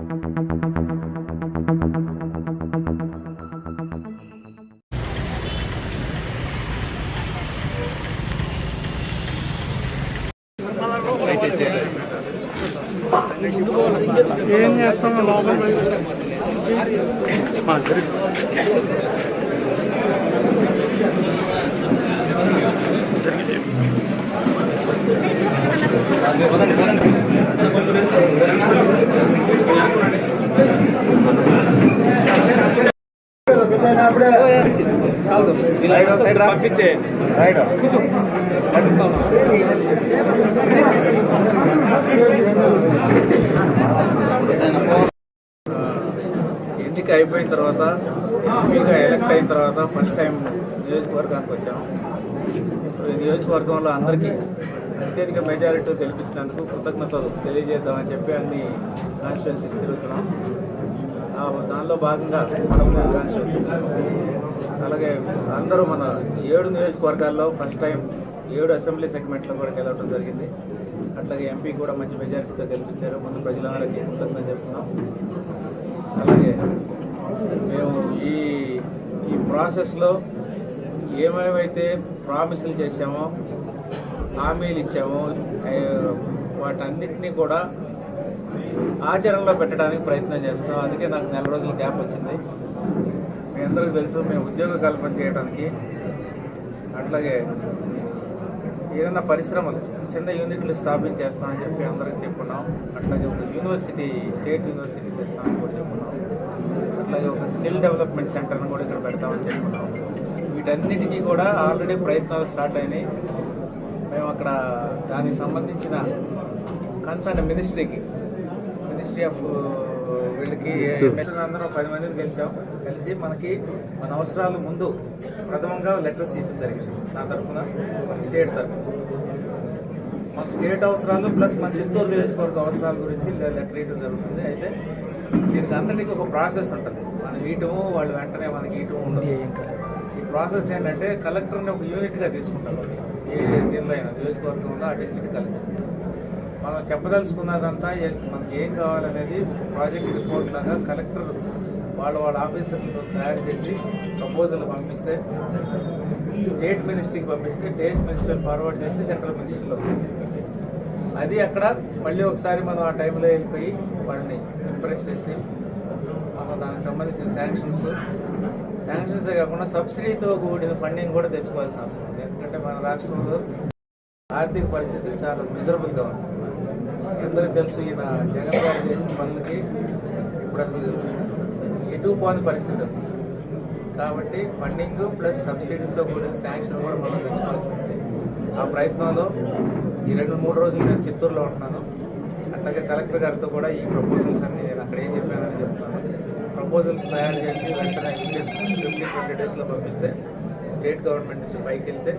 ఏం ఎన్నిక అయిపోయిన తర్వాత ఎంపీగా ఎలక్ట్ అయిన తర్వాత ఫస్ట్ టైం నియోజకవర్గానికి వచ్చాము సో ఈ నియోజకవర్గంలో అందరికీ అత్యధిక మెజారిటీ గెలిపించినందుకు కృతజ్ఞతలు తెలియజేద్దామని చెప్పి అన్ని కాన్స్టిట్యున్సీస్ తిరుగుతున్నాం. దానిలో భాగంగా మనం అలాగే అందరూ మన ఏడు నియోజకవర్గాల్లో ఫస్ట్ టైం ఏడు అసెంబ్లీ సెగ్మెంట్లో కూడా గెలవడం జరిగింది. అట్లాగే ఎంపీ కూడా మంచి మెజారిటీతో గెలిపించారు. మన ప్రజలందరికీ కృతజ్ఞత చెప్తున్నాం. అలాగే మేము ఈ ఈ ప్రాసెస్లో ఏమేమైతే ప్రామిసులు చేశామో హామీలు ఇచ్చామో వాటన్నిటినీ కూడా ఆచరణలో పెట్టడానికి ప్రయత్నం చేస్తున్నాం అందుకే నాకు నెల రోజుల గ్యాప్ వచ్చింది. మీ అందరికీ తెలుసు మేము ఉద్యోగ కల్పన చేయడానికి అట్లాగే ఏదైనా పరిశ్రమలు చిన్న యూనిట్లు స్థాపించేస్తామని చెప్పి అందరికి చెప్పుకున్నాం. అట్లాగే ఒక యూనివర్సిటీ స్టేట్ యూనివర్సిటీ తెస్తామని కూడా చెప్పున్నాం అట్లాగే ఒక స్కిల్ డెవలప్మెంట్ సెంటర్ని కూడా ఇక్కడ పెడతామని చెప్పున్నాం వీటన్నిటికీ కూడా ఆల్రెడీ ప్రయత్నాలు స్టార్ట్ అయినాయి. మేము అక్కడ దానికి సంబంధించిన కన్సర్న్ మినిస్ట్రీకి మినిస్ట్రీ ఆఫ్ వీళ్ళకి అందరం పది మందిని కలిసాం కలిసి మనకి మన అవసరాలు ముందు ప్రథమంగా లెటర్స్ ఇచ్చడం జరిగింది నా తరఫున స్టేట్ తరఫున మన స్టేట్ అవసరాలు ప్లస్ మన చిత్తూరు నియోజకవర్గ అవసరాల గురించి లెటర్ ఇవ్వడం జరుగుతుంది. అయితే దీనికి అందరికీ ఒక ప్రాసెస్ ఉంటుంది. మనం ఇయటము వాళ్ళు వెంటనే మనకి ఉండదు ఈ ప్రాసెస్ ఏంటంటే కలెక్టర్ని ఒక యూనిట్గా తీసుకుంటారు. ఏ దీనిలో అయినా నియోజకవర్గంలో ఆ డిస్ట్రిక్ట్ కలెక్టర్. మనం చెప్పదలుచుకున్నదంతా ఏ- మనకి ఏం కావాలనేది ఒక ప్రాజెక్ట్ రిపోర్ట్ లాగా కలెక్టర్ వాళ్ళ వాళ్ళ ఆఫీసర్లతో తయారు చేసి ప్రపోజల్ పంపిస్తే స్టేట్ మినిస్ట్రీకి పంపిస్తే స్టేట్ మినిస్టర్ ఫార్వర్డ్ చేస్తే సెంట్రల్ మినిస్ట్రీలో అది అక్కడ మళ్ళీ ఒకసారి మనం ఆ టైంలో వెళ్ళిపోయి వాళ్ళని ఇంప్రెస్ చేసి మనం దానికి సంబంధించిన శాంక్షన్స్ శాంక్షన్సే కాకుండా సబ్సిడీతో కూడిన ఫండింగ్ కూడా తెచ్చుకోవాల్సిన అవసరం ఉంది. ఎందుకంటే మన రాష్ట్రంలో ఆర్థిక పరిస్థితి చాలా మిజరబుల్గా ఉంది అందరికీ తెలుసు ఈయన జగన్ గారు చేసిన పనులకి ఇప్పుడు అసలు ఎటు పోని పరిస్థితి కాబట్టి ఫండింగ్ ప్లస్ సబ్సిడీతో కూడిన శాంక్షన్ కూడా మనం తెచ్చుకోవాల్సి ఉంది ఆ ప్రయత్నంలో ఈ రెండు మూడు రోజులు నేను చిత్తూరులో ఉంటున్నాను. అట్లాగే కలెక్టర్ గారితో కూడా ఈ ప్రపోజల్స్ అన్ని నేను అక్కడ ఏం చెప్పానని చెప్తున్నాను. ప్రపోజల్స్ తయారు చేసి వెంటనే ఫిఫ్టీ ట్వంటీ డేస్లో పంపిస్తే స్టేట్ గవర్నమెంట్ నుంచి పైకి వెళ్తే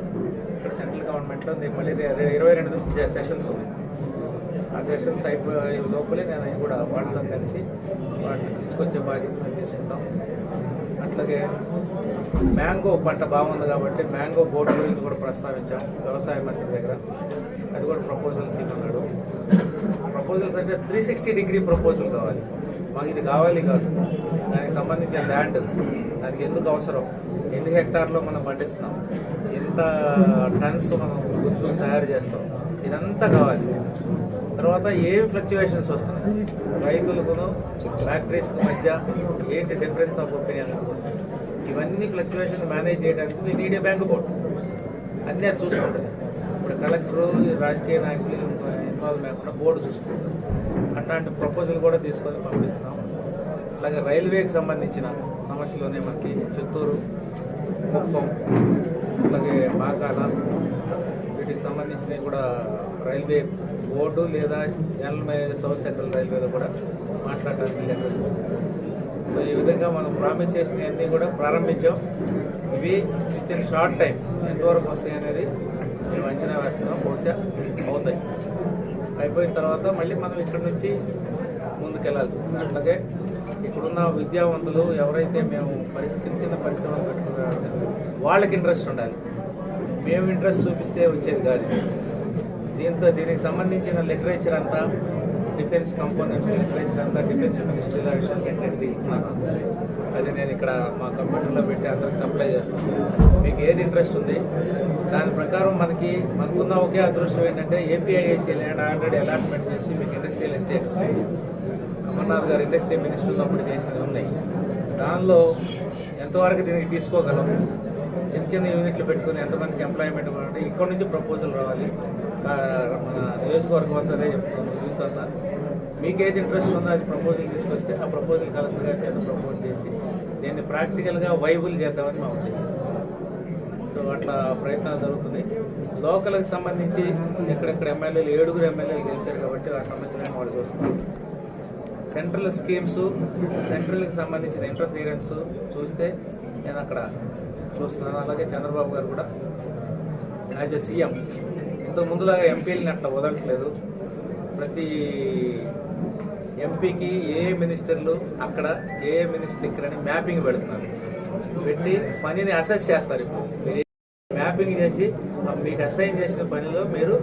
ఇక్కడ సెంట్రల్ గవర్నమెంట్లో మళ్ళీ ఇరవై రెండు నుంచి సెషన్స్ ఉన్నాయి. సెషన్స్ అయిపోయే లోపలే నేను కూడా వాళ్ళతో కలిసి వాటిని తీసుకొచ్చే బాధ్యత మేము తీసుకుంటాం. అట్లాగే మ్యాంగో పంట బాగుంది కాబట్టి మ్యాంగో బోర్డు గురించి కూడా ప్రస్తావించాం వ్యవసాయ మంత్రి దగ్గర. అది కూడా ప్రపోజల్స్ ఇవ్వన్నాడు ప్రపోజల్స్ అంటే త్రీ సిక్స్టీ డిగ్రీ ప్రపోజల్ కావాలి. మాకు ఇది కావాలి కాదు. దానికి సంబంధించిన ల్యాండ్ దానికి ఎందుకు అవసరం? ఎన్ని హెక్టార్లో మనం పండిస్తున్నాం? ఎంత టన్స్ మనం గుడ్స్ తయారు చేస్తాం? ఇదంతా కావాలి. తర్వాత ఏమి ఫ్లక్చువేషన్స్ వస్తున్నాయి? రైతులకును ఫ్యాక్టరీస్ మధ్య ఏంటి డిఫరెన్స్ ఆఫ్ ఒపీనియన్ వస్తుంది. ఇవన్నీ ఫ్లక్చువేషన్ మేనేజ్ చేయడానికి మీ నీడే బ్యాంక్ బోర్డు అన్నీ అది చూసుకుంటుంది. ఇప్పుడు కలెక్టరు రాజకీయ నాయకులు ఇన్వాల్వ్ లేకుండా బోర్డు చూసుకుంటారు అట్లాంటి ప్రపోజల్ కూడా తీసుకొని పంపిస్తున్నాం. అలాగే రైల్వేకి సంబంధించిన సమస్యలోనే మనకి చిత్తూరు కుప్పం అలాగే బాకాల వీటికి సంబంధించినవి కూడా రైల్వే బోర్డు లేదా జనరల్ మేనేజర్ సౌత్ సెంట్రల్ రైల్వేలో కూడా మాట్లాడడానికి సో ఈ విధంగా మనం ప్రామిస్ చేసినవన్నీ కూడా ప్రారంభించాం. ఇవి విత్ ఇన్ షార్ట్ టైం ఎంతవరకు వస్తాయి అనేది మేము అంచనా వేస్తున్నాం. బహుశా అవుతాయి. అయిపోయిన తర్వాత మళ్ళీ మనం ఇక్కడ నుంచి ముందుకెళ్ళాల్సి అట్లాగే ఇక్కడున్న విద్యావంతులు ఎవరైతే మేము పరిస్థితి చిన్న చిన్న పరిశ్రమలు పెట్టుకున్నారో వాళ్ళకి ఇంట్రెస్ట్ ఉండాలి. మేము ఇంట్రెస్ట్ చూపిస్తే వచ్చేది కాదు. దీంతో దీనికి సంబంధించిన లిటరేచర్ అంతా డిఫెన్స్ కంపోనెంట్స్ లిటరేచర్ అంతా డిఫెన్స్ మినిస్ట్రీల విషయం సెక్రటరీ ఇస్తున్నాను అది నేను ఇక్కడ మా కంప్యూటర్లో పెట్టి అందరికి సప్లై చేస్తాను మీకు ఏది ఇంట్రెస్ట్ ఉంది? దాని ప్రకారం మనకి మనకున్న ఒకే అదృష్టం ఏంటంటే ఏపీఐఏసీ ల్యాండ్ ఆల్రెడీ అలాట్మెంట్ చేసి మీకు ఇండస్ట్రియల్ ఎస్టేట్ అమర్నాథ్ గారు ఇండస్ట్రీ మినిస్టర్ ఉన్నప్పుడు చేసినవి ఉన్నాయి. దానిలో ఎంతవరకు దీనికి తీసుకోగలం? చిన్న చిన్న యూనిట్లు పెట్టుకుని ఎంతమందికి ఎంప్లాయ్మెంట్ ఇవ్వాలంటే ఇక్కడ నుంచి ప్రపోజల్ రావాలి. మన నియోజకవర్గం అంతా చెప్తున్నాను యూత్ అంతా మీకు ఏది ఇంట్రెస్ట్ ఉందో అది ప్రపోజల్ తీసుకొస్తే ఆ ప్రపోజల్ కలెక్టర్ గారి చేత ప్రపోజ్ చేసి దీన్ని ప్రాక్టికల్గా వైబుల్ చేద్దామని మా ఉద్దేశం. సో అట్లా ప్రయత్నాలు జరుగుతున్నాయి. లోకల్కి సంబంధించి ఎక్కడెక్కడ ఎమ్మెల్యేలు ఏడుగురు ఎమ్మెల్యేలు గెలిచారు కాబట్టి ఆ సమస్యలను వాళ్ళు చూస్తున్నారు సెంట్రల్ స్కీమ్స్ సెంట్రల్కి సంబంధించిన ఇంటర్ఫీరెన్స్ చూస్తే నేను అక్కడ చూస్తున్నాను అలాగే చంద్రబాబు గారు కూడా యాజ్ ఎ సీఎం. ఇంతకు ముందులాగా ఎంపీలని అట్లా వదలట్లేదు. ప్రతి ఎంపీకి ఏ మినిస్టర్లు అక్కడ ఏ మినిస్టర్ ఇక్కడ అని మ్యాపింగ్ పెడుతున్నారు. పెట్టి పనిని అసెస్ చేస్తారు ఇప్పుడు. మీరు మ్యాపింగ్ చేసి మీకు అసైన్ చేసిన పనిలో మీరు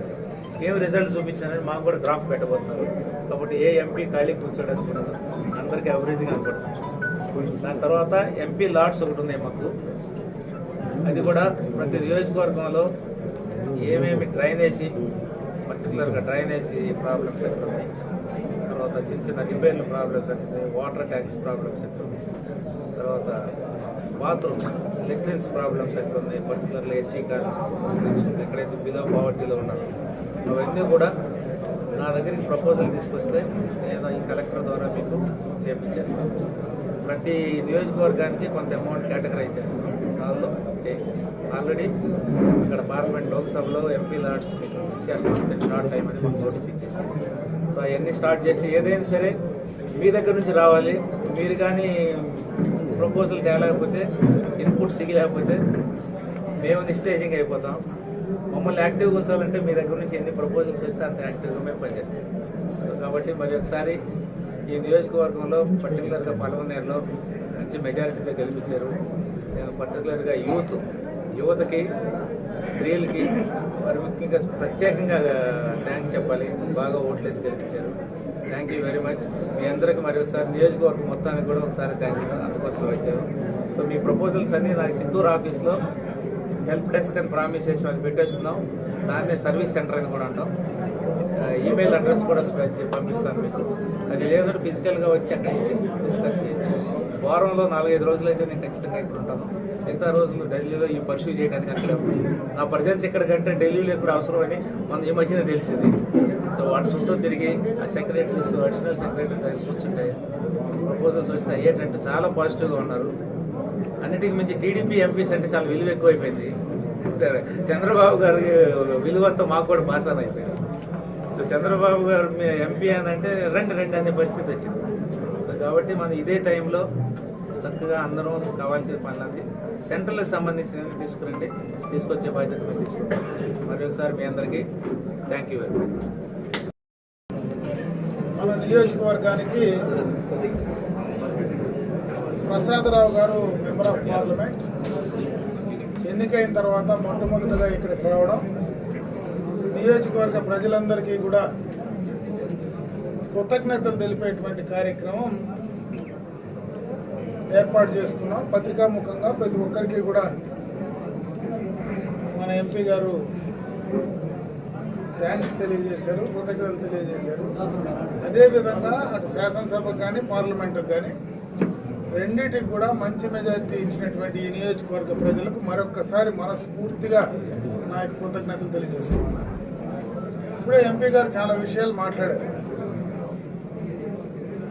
ఏం రిజల్ట్ చూపించారని మాకు కూడా గ్రాఫ్ పెట్టబోతున్నారు. కాబట్టి ఏ ఎంపీ ఖాళీ కూర్చోడానికి ఉండదు అందరికీ అభివృద్ధి కనపడుతుంది. దాని తర్వాత ఎంపీ లాట్స్ ఒకటి ఉన్నాయి మాకు. అది కూడా ప్రతి నియోజకవర్గంలో ఏమేమి డ్రైనేజీ పర్టికులర్గా డ్రైనేజీ ప్రాబ్లమ్స్ ఎట్లున్నాయి తర్వాత చిన్న చిన్న రిపేర్ల ప్రాబ్లమ్స్ ఎట్లున్నాయి వాటర్ ట్యాంక్స్ ప్రాబ్లమ్స్ ఎట్లున్నాయి ఉన్నాయి? తర్వాత బాత్రూమ్స్ ఎలక్ట్రిన్స్ ప్రాబ్లమ్స్ ఎట్లున్నాయి ఉన్నాయి? పర్టికులర్లీ ఏసీ కాలనీస్ ఎక్కడైతే బిలో పావర్టీలో ఉన్నారో అవన్నీ కూడా నా దగ్గరికి ప్రపోజల్ తీసుకొస్తే నేను ఈ కలెక్టర్ ద్వారా మీకు చేపించేస్తాను. ప్రతి నియోజకవర్గానికి కొంత అమౌంట్ కేటగరైజ్ చేస్తాం ఆల్రెడీ ఇక్కడ పార్లమెంట్ లోక్సభలో ఎంపీ లాడ్స్ మీకు ఇచ్చేస్తాం షార్ట్ టైం అని మాకు నోటీస్ ఇచ్చేసి. సో అవన్నీ స్టార్ట్ చేసి ఏదైనా సరే మీ దగ్గర నుంచి రావాలి. మీరు కానీ ప్రపోజల్ తేలేకపోతే ఇన్పుట్స్ ఇగలేకపోతే మేము నిస్టేజింగ్ అయిపోతాం. మమ్మల్ని యాక్టివ్గా ఉంచాలంటే మీ దగ్గర నుంచి ఎన్ని ప్రపోజల్స్ వస్తే అంత యాక్టివ్గా మేము పనిచేస్తాం. సో కాబట్టి మరి ఒకసారి ఈ నియోజకవర్గంలో పర్టికులర్గా పలవనేరులో మంచి మెజారిటీతో గెలిపించారు. నేను పర్టికులర్గా యూత్ యువతకి స్త్రీలకి మరి ముఖ్యంగా ప్రత్యేకంగా థ్యాంక్స్ చెప్పాలి. బాగా ఓట్లేసి గెలిపించారు. థ్యాంక్ యూ వెరీ మచ్ మీ అందరికి మరి ఒకసారి నియోజకవర్గం మొత్తానికి కూడా ఒకసారి థ్యాంక్స్ అందుకోసం వచ్చారు. సో మీ ప్రపోజల్స్ అన్నీ నాకు చిత్తూరు ఆఫీస్లో హెల్ప్ డెస్క్ అని ప్రామిస్ చేసి అది పెట్టేస్తున్నాం. దాన్నే సర్వీస్ సెంటర్ అని కూడా అంటాం. ఈమెయిల్ అడ్రస్ కూడా పంపిస్తాను మీకు. అది లేదంటే ఫిజికల్గా వచ్చి అక్కడి నుంచి డిస్కస్ చేయొచ్చు. వారంలో నాలుగైదు రోజులు అయితే నేను ఖచ్చితంగా ఇక్కడ ఉంటాను. మిగతా రోజులు ఢిల్లీలో ఈ పర్సూ చేయడానికి అక్కడ నా ప్రజెన్స్ ఎక్కడికంటే ఢిల్లీలో ఇక్కడ అవసరం అని మన ఈ మధ్యన తెలిసింది. సో వాళ్ళ చుట్టూ తిరిగి ఆ సెక్రటరీస్ అడిషనల్ సెక్రటరీస్ దగ్గర కూర్చుంటే ప్రపోజల్స్ వస్తే అయ్యేటట్టు చాలా పాజిటివ్గా ఉన్నారు. అన్నిటికి మించి టీడీపీ ఎంపీస్ అంటే చాలా విలువ ఎక్కువైపోయింది. చంద్రబాబు గారి విలువంతా మాకు కూడా పాసాన్ అయిపోయింది. సో చంద్రబాబు గారు ఎంపీ అని అంటే రెండు రండి అనే పరిస్థితి వచ్చింది. సో కాబట్టి మనం ఇదే టైంలో చక్కగా అందరం కావాల్సిన పనులన్నీ సెంట్రల్కి సంబంధించినవి తీసుకురండి. తీసుకొచ్చే బాధ్యత మేము తీసుకుంటాం. మరి ఒకసారి మీ అందరికీ థ్యాంక్ యూ వెరీ మచ్ మన నియోజకవర్గానికి ప్రసాదరావు గారు మెంబర్ ఆఫ్ పార్లమెంట్. ఎన్నికైన తర్వాత మొట్టమొదటిగా ఇక్కడికి రావడం. నియోజకవర్గ ప్రజలందరికీ కూడా కృతజ్ఞతలు తెలిపేటువంటి కార్యక్రమం. ఏర్పాటు చేసుకున్నాం. పత్రికాముఖంగా ప్రతి ఒక్కరికి కూడా మన ఎంపీ గారు థ్యాంక్స్ తెలియజేశారు కృతజ్ఞతలు తెలియజేశారు. అదేవిధంగా అటు శాసనసభకు కానీ పార్లమెంటుకు కానీ రెండింటికి కూడా మంచి మెజారిటీ ఇచ్చినటువంటి ఈ నియోజకవర్గ ప్రజలకు మరొక్కసారి మనస్ఫూర్తిగా నా యొక్క కృతజ్ఞతలు తెలియజేస్తున్నాను. ఇప్పుడే ఎంపీ గారు చాలా విషయాలు మాట్లాడారు.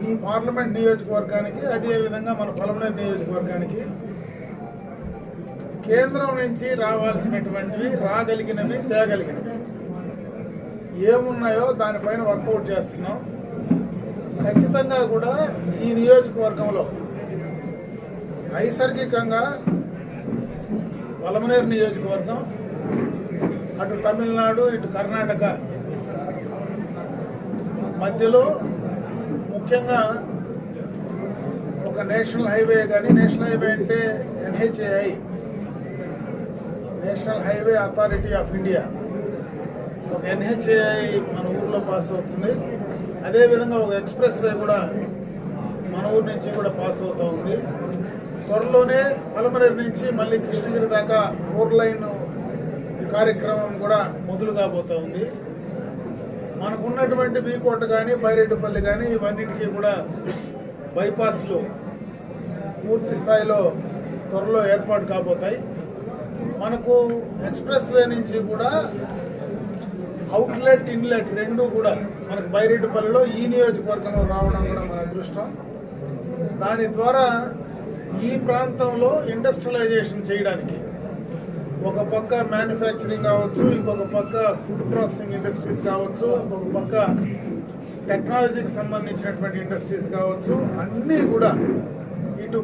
ఈ పార్లమెంట్ నియోజకవర్గానికి అదేవిధంగా మన పలమనేరు నియోజకవర్గానికి కేంద్రం నుంచి రావాల్సినటువంటివి రాగలిగినవి తేగలిగినవి. ఏమున్నాయో దానిపైన వర్కౌట్ చేస్తున్నాం. ఖచ్చితంగా కూడా ఈ నియోజకవర్గంలో నైసర్గికంగా వలమనేరు నియోజకవర్గం అటు తమిళనాడు ఇటు కర్ణాటక మధ్యలో ముఖ్యంగా ఒక నేషనల్ హైవే కానీ నేషనల్ హైవే అంటే NHAI national highway authority of India. ఒక ఎన్హెచ్ఏఐ మన ఊర్లో పాస్ అవుతుంది. అదేవిధంగా ఒక ఎక్స్ప్రెస్ వే కూడా మన ఊరు నుంచి కూడా పాస్ అవుతూ ఉంది. త్వరలోనే పలమనేరు నుంచి మళ్ళీ కృష్ణగిరి దాకా ఫోర్ లైన్ కార్యక్రమం కూడా మొదలు కాబోతూ ఉంది. మనకున్నటువంటి బీకోట కానీ బైరెడ్డిపల్లి కానీ ఇవన్నిటికీ కూడా బైపాస్లు పూర్తి స్థాయిలో త్వరలో ఏర్పాటు కాబోతాయి. మనకు ఎక్స్ప్రెస్ వే నుంచి కూడా అవుట్లెట్ ఇన్లెట్ రెండు కూడా మనకు బైరెడ్డిపల్లిలో ఈ నియోజకవర్గంలో రావడం కూడా మన అదృష్టం. దాని ద్వారా ఈ ప్రాంతంలో ఇండస్ట్రియలైజేషన్ చేయడానికి ఒక పక్క మ్యానుఫ్యాక్చరింగ్ కావచ్చు ఇంకొక పక్క ఫుడ్ ప్రాసెసింగ్ ఇండస్ట్రీస్ కావచ్చు ఇంకొక పక్క టెక్నాలజీకి సంబంధించినటువంటి ఇండస్ట్రీస్ కావచ్చు అన్నీ కూడా ఇటు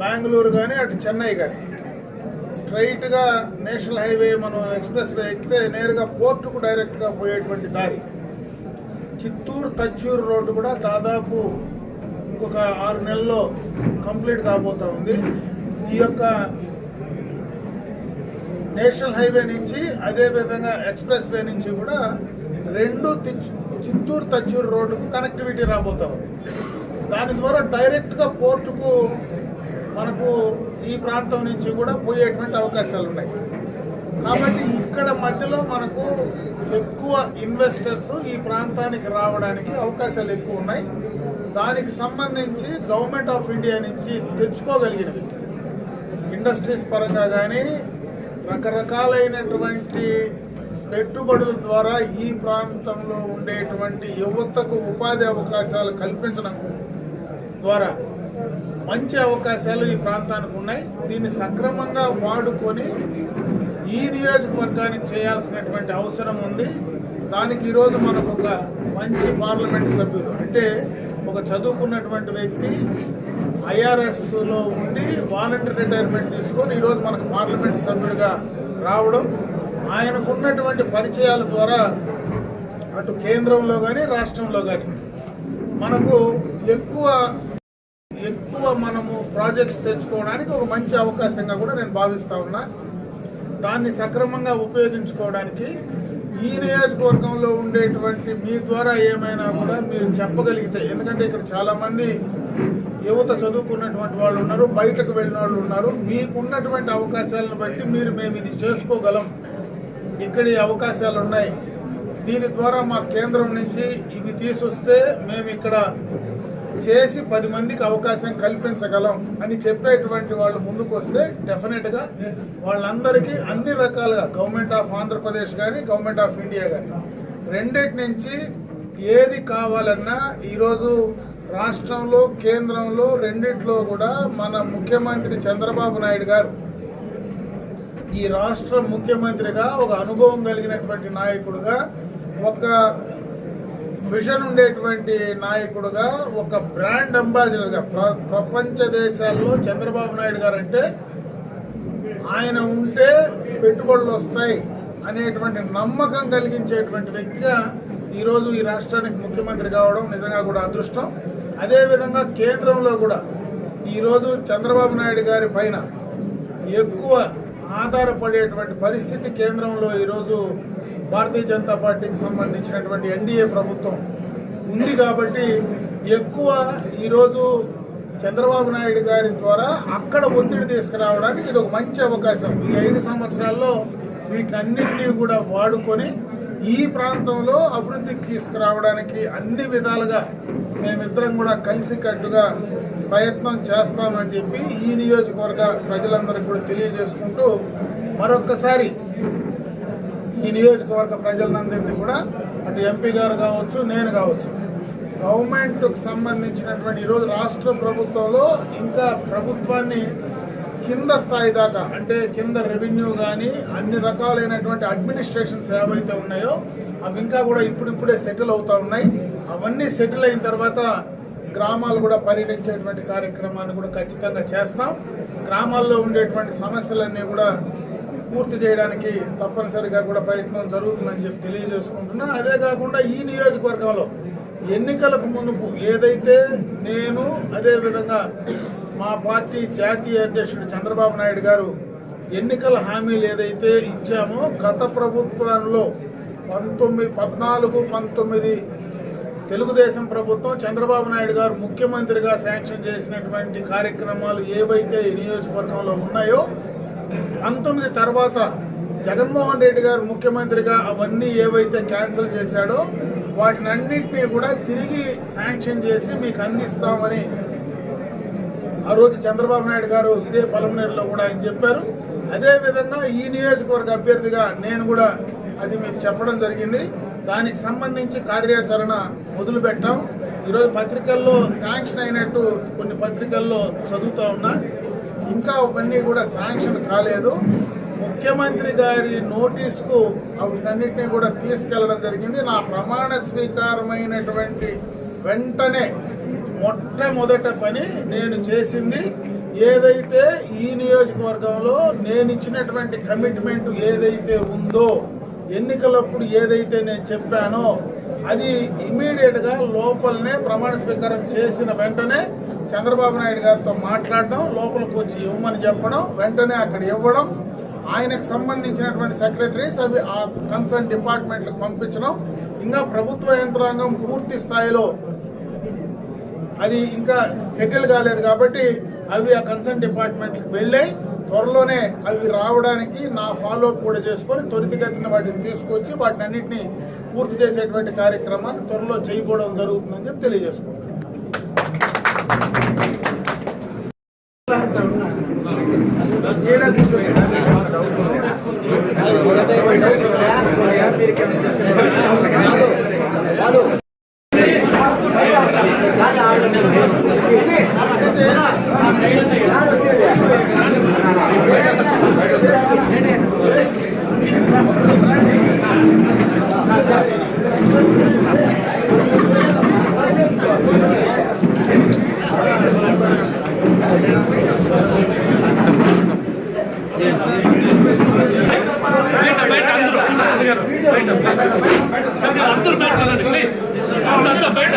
బెంగళూరు కానీ అటు చెన్నై కానీ స్ట్రైట్గా నేషనల్ హైవే మనం ఎక్స్ప్రెస్ ఎక్కితే నేరుగా పోర్టుకు డైరెక్ట్గా పోయేటువంటి దారి. చిత్తూరు తచ్చూరు రోడ్డు కూడా దాదాపు ఇంకొక ఆరు నెలల్లో కంప్లీట్ కాబోతూ ఉంది. ఈ యొక్క నేషనల్ హైవే నుంచి అదే విధంగా ఎక్స్ప్రెస్ వే నుంచి కూడా రెండు చిత్తూరు తచ్చూరు రోడ్డుకు కనెక్టివిటీ రాబోతా ఉంది. దాని ద్వారా డైరెక్ట్గా పోర్టుకు మనకు ఈ ప్రాంతం నుంచి కూడా పోయేటువంటి అవకాశాలు ఉన్నాయి. కాబట్టి ఇక్కడ మధ్యలో మనకు ఎక్కువ ఇన్వెస్టర్స్ ఈ ప్రాంతానికి రావడానికి అవకాశాలు ఎక్కువ ఉన్నాయి. దానికి సంబంధించి గవర్నమెంట్ ఆఫ్ ఇండియా నుంచి తెచ్చుకోగలిగినవి. ఇండస్ట్రీస్ పరంగా కానీ రకరకాలైనటువంటి పెట్టుబడుల ద్వారా ఈ ప్రాంతంలో ఉండేటువంటి యువతకు ఉపాధి అవకాశాలు కల్పించడం ద్వారా మంచి అవకాశాలు ఈ ప్రాంతానికి ఉన్నాయి. దీన్ని సక్రమంగా వాడుకొని ఈ నియోజకవర్గానికి చేయాల్సినటువంటి అవసరం ఉంది. దానికి ఈరోజు మనకు ఒక మంచి పార్లమెంట్ సభ్యులు అంటే ఒక చదువుకున్నటువంటి వ్యక్తి ఐఆర్ఎస్లో ఉండి వాలంటీర్ రిటైర్మెంట్ తీసుకొని ఈరోజు మనకు పార్లమెంట్ సభ్యుడిగా రావడం ఆయనకున్నటువంటి పరిచయాల ద్వారా అటు కేంద్రంలో కానీ రాష్ట్రంలో కానీ మనకు ఎక్కువ ఎక్కువ మనము ప్రాజెక్ట్స్ తెచ్చుకోవడానికి ఒక మంచి అవకాశంగా కూడా నేను భావిస్తూ ఉన్నా. దాన్ని సక్రమంగా ఉపయోగించుకోవడానికి ఈ నియోజకవర్గంలో ఉండేటువంటి మీ ద్వారా ఏమైనా కూడా మీరు చెప్పగలిగితే ఎందుకంటే ఇక్కడ చాలామంది యువత చదువుకున్నటువంటి వాళ్ళు ఉన్నారు బయటకు వెళ్ళిన వాళ్ళు ఉన్నారు. మీకున్నటువంటి అవకాశాలను బట్టి మీరు మేము ఇది చేసుకోగలం. ఇక్కడ ఈ అవకాశాలు ఉన్నాయి. దీని ద్వారా మా కేంద్రం నుంచి ఇవి తీసుకొస్తే మేము ఇక్కడ చేసి పది మందికి అవకాశం కల్పించగలం అని చెప్పేటువంటి వాళ్ళు ముందుకు వస్తే డెఫినెట్గా వాళ్ళందరికీ అన్ని రకాలుగా గవర్నమెంట్ ఆఫ్ ఆంధ్రప్రదేశ్ కానీ గవర్నమెంట్ ఆఫ్ ఇండియా కానీ రెండిటి నుంచి ఏది కావాలన్నా ఈరోజు రాష్ట్రంలో కేంద్రంలో రెండిట్లో కూడా మన ముఖ్యమంత్రి చంద్రబాబు నాయుడు గారు ఈ రాష్ట్ర ముఖ్యమంత్రిగా ఒక అనుభవం కలిగినటువంటి నాయకుడుగా ఒక విజన్ ఉండేటువంటి నాయకుడుగా ఒక బ్రాండ్ అంబాసిడర్గా ప్ర ప్రపంచ దేశాల్లో చంద్రబాబు నాయుడు గారు అంటే ఆయన ఉంటే పెట్టుబడులు వస్తాయి అనేటువంటి నమ్మకం కలిగించేటువంటి వ్యక్తిగా ఈరోజు ఈ రాష్ట్రానికి ముఖ్యమంత్రి కావడం నిజంగా కూడా అదృష్టం. అదేవిధంగా కేంద్రంలో కూడా ఈరోజు చంద్రబాబు నాయుడు గారి పైన ఎక్కువ ఆధారపడేటువంటి పరిస్థితి కేంద్రంలో ఈరోజు భారతీయ జనతా పార్టీకి సంబంధించినటువంటి ఎన్డీఏ ప్రభుత్వం ఉంది కాబట్టి ఎక్కువ ఈరోజు చంద్రబాబు నాయుడు గారి ద్వారా అక్కడ ఒత్తిడి తీసుకురావడానికి ఇది ఒక మంచి అవకాశం. ఈ ఐదు సంవత్సరాల్లో వీటన్నింటినీ కూడా వాడుకొని ఈ ప్రాంతంలో అభివృద్ధికి తీసుకురావడానికి అన్ని విధాలుగా మేమిద్దరం కూడా కలిసికట్టుగా ప్రయత్నం చేస్తామని చెప్పి ఈ నియోజకవర్గ ప్రజలందరికీ కూడా తెలియజేసుకుంటూ మరొక్కసారి ఈ నియోజకవర్గ ప్రజలందరినీ కూడా అటు ఎంపీ గారు కావచ్చు నేను కావచ్చు గవర్నమెంట్కు సంబంధించినటువంటి ఈరోజు రాష్ట్ర ప్రభుత్వంలో ఇంకా ప్రభుత్వాన్ని కింద స్థాయి దాకా అంటే కింద రెవెన్యూ కానీ అన్ని రకాలైనటువంటి అడ్మినిస్ట్రేషన్స్ ఏవైతే ఉన్నాయో అవి ఇంకా కూడా ఇప్పుడిప్పుడే సెటిల్ అవుతూ ఉన్నాయి. అవన్నీ సెటిల్ అయిన తర్వాత గ్రామాలు కూడా పర్యటించేటువంటి కార్యక్రమాన్ని కూడా ఖచ్చితంగా చేస్తాం. గ్రామాల్లో ఉండేటువంటి సమస్యలన్నీ కూడా పూర్తి చేయడానికి తప్పనిసరిగా కూడా ప్రయత్నం జరుగుతుందని చెప్పి తెలియజేసుకుంటున్నా. అదే కాకుండా ఈ నియోజకవర్గంలో ఎన్నికలకు మునుపు ఏదైతే నేను అదేవిధంగా మా పార్టీ జాతీయ అధ్యక్షుడు చంద్రబాబు నాయుడు గారు ఎన్నికల హామీలు ఏదైతే ఇచ్చామో గత ప్రభుత్వంలో పంతొమ్మిది పద్నాలుగు పంతొమ్మిది తెలుగుదేశం ప్రభుత్వం చంద్రబాబు నాయుడు గారు ముఖ్యమంత్రిగా శాంక్షన్ చేసినటువంటి కార్యక్రమాలు ఏవైతే ఈ నియోజకవర్గంలో ఉన్నాయో పంతొమ్మిది తర్వాత జగన్మోహన్ రెడ్డి గారు ముఖ్యమంత్రిగా అవన్నీ ఏవైతే క్యాన్సిల్ చేశాడో వాటిని అన్నింటినీ కూడా తిరిగి శాంక్షన్ చేసి మీకు అందిస్తామని ఆ రోజు చంద్రబాబు నాయుడు గారు ఇదే పలమనేరులో కూడా ఆయన చెప్పారు. అదే విధంగా ఈ నియోజకవర్గ అభ్యర్థిగా నేను కూడా అది మీకు చెప్పడం జరిగింది. దానికి సంబంధించి కార్యాచరణ మొదలుపెట్టాం. ఈరోజు పత్రికల్లో శాంక్షన్ అయినట్టు కొన్ని పత్రికల్లో చదువుతా ఉన్నా. ఇంకా అవన్నీ కూడా శాంక్షన్ కాలేదు. ముఖ్యమంత్రి గారి నోటీస్కు వాటన్నిటిని కూడా తీసుకెళ్ళడం జరిగింది. నా ప్రమాణ స్వీకారమైనటువంటి వెంటనే మొట్టమొదట పని నేను చేసింది. ఏదైతే ఈ నియోజకవర్గంలో నేను ఇచ్చినటువంటి కమిట్మెంట్ ఏదైతే ఉందో ఎన్నికలప్పుడు ఏదైతే నేను చెప్పానో అది ఇమీడియట్గా లోపలనే ప్రమాణ స్వీకారం చేసిన వెంటనే చంద్రబాబు నాయుడు గారితో మాట్లాడడం లోపలికి వచ్చి ఇవ్వమని చెప్పడం వెంటనే అక్కడ ఇవ్వడం ఆయనకు సంబంధించినటువంటి సెక్రటరీస్ అవి ఆ కన్సర్న్ డిపార్ట్మెంట్లకు పంపించడం ఇంకా ప్రభుత్వ యంత్రాంగం పూర్తి స్థాయిలో అది ఇంకా సెటిల్ కాలేదు కాబట్టి అవి ఆ కన్సర్న్ డిపార్ట్మెంట్కి వెళ్ళాయి. త్వరలోనే అవి రావడానికి నా ఫాలో కూడా చేసుకొని త్వరితగతిన వాటిని తీసుకొచ్చి వాటిని అన్నింటినీ పూర్తి చేసేటువంటి కార్యక్రమాన్ని త్వరలో చేయబోవడం జరుగుతుందని చెప్పి తెలియజేసుకుంటాను అందరూ అందరూ. బయట ప్లీజ్. అంతా బయట.